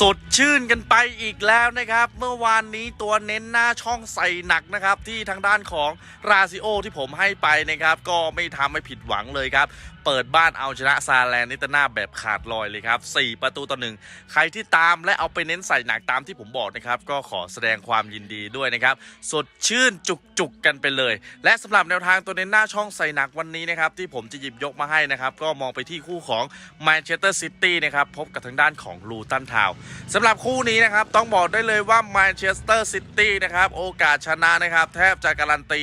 สดชื่นกันไปอีกแล้วนะครับ เมื่อวานนี้ตัวเน้นหน้าช่องใส่หนักนะครับ ที่ทางด้านของราซิโอที่ผมให้ไปนะครับ ก็ไม่ทำให้ผิดหวังเลยครับ เปิดบ้านเอาชนะซาแลนนิตนาแบบขาดลอยเลยครับ 4 ประตูต่อหนึ่งใครที่ตามและเอาไปเน้นใส่หนักตามที่ผมบอกนะครับ ก็ขอแสดงความยินดีด้วยนะครับ สดชื่นจุกๆกันไปเลย และสำหรับแนวทางตัวเน้นหน้าช่องใส่หนักวันนี้นะครับที่ผมจะหยิบยกมาให้นะครับก็มองไปที่คู่ของแมนเชสเตอร์ซิตี้นะครับพบกับทางด้านของลูตันทาวสำหรับคู่นี้นะครับ ต้องบอกได้เลยว่าแมนเชสเตอร์ซิตี้นะครับ โอกาสชนะนะครับ แทบจะการันตี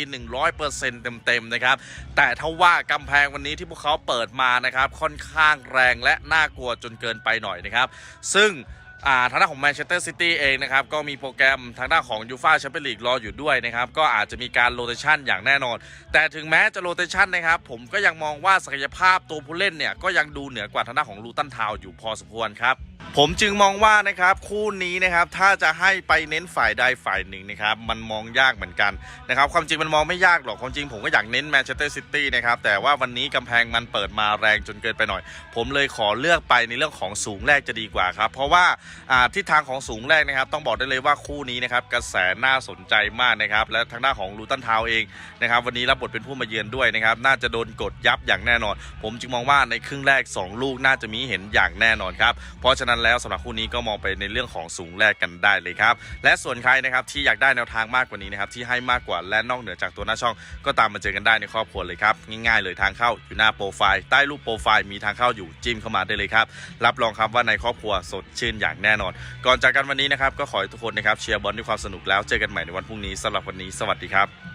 100%เต็มๆนะครับ แต่ถ้าว่ากำแพงวันนี้ที่พวกเขาเปิดมานะครับ ค่อนข้างแรงและน่ากลัวจนเกินไปหน่อยนะครับ ซึ่งอ่าทางด้านของแมนเชสเตอร์ซิตี้เองนะครับ ก็มีโปรแกรมทางด้านของยูฟาแชมเปี้ยนลีกรออยู่ด้วยนะครับ ก็อาจจะมีการโรเตชันอย่างแน่นอน แต่ถึงแม้จะโรเตชันนะครับ ผมก็ยังมองว่าศักยภาพตัวผู้เล่นเนี่ย ก็ยังดูเหนือกว่าทางด้านของลูตันทาวอยู่พอสมควรครับ ผมจึงมองว่านะครับคู่นี้นะครับถ้าจะให้ไปเน้นฝ่ายใดฝ่ายหนึ่งนะครับมันมองยากเหมือนกันนะครับความจริงมันมองไม่ยากหรอกความจริงผมก็อยากเน้นแมนเชสเตอร์ซิตี้นะครับแต่ว่าวันนี้กำแพงมันเปิดมาแรงจนเกินไปหน่อย ผมเลยขอเลือกไปในเรื่องของสูงแรกจะดีกว่าครับเพราะว่าทิศทางของสูงแรกนะครับ ต้องบอกได้เลยว่าคู่นี้นะครับกระแสน่าสนใจมากนะครับและทางด้านของลูตันทาวเองนะครับวันนี้รับบทเป็นผู้มาเยือนด้วยนะครับน่าจะโดนกดยับอย่างแน่นอน ผมจึงมองว่าในครึ่งแรก 2 ลูกน่าจะมีเห็นอย่างแน่นอนครับเพราะฉะนั้นแล้วสำหรับคู่นี้ก็มองไปในเรื่องของสูงแรกกันได้เลยครับ และส่วนใครนะครับที่อยากได้แนวทางมากกว่านี้นะครับที่ให้มากกว่าและนอกเหนือจากตัวหน้าช่อง ก็ตามมาเจอกันได้ในครอบครัวเลยครับง่ายๆเลยทางเข้าอยู่หน้าโปรไฟล์ใต้รูปโปรไฟล์มีทางเข้าอยู่จิ้มเข้ามาได้เลยครับรับรองครับว่าในครอบครัวสดชื่นอย่างแน่นอน ก่อนจากกันวันนี้นะครับก็ขอให้ทุกคนนะครับเชียร์บอลด้วยความสนุกแล้วเจอกันใหม่ในวันพรุ่งนี้สำหรับวันนี้สวัสดีครับ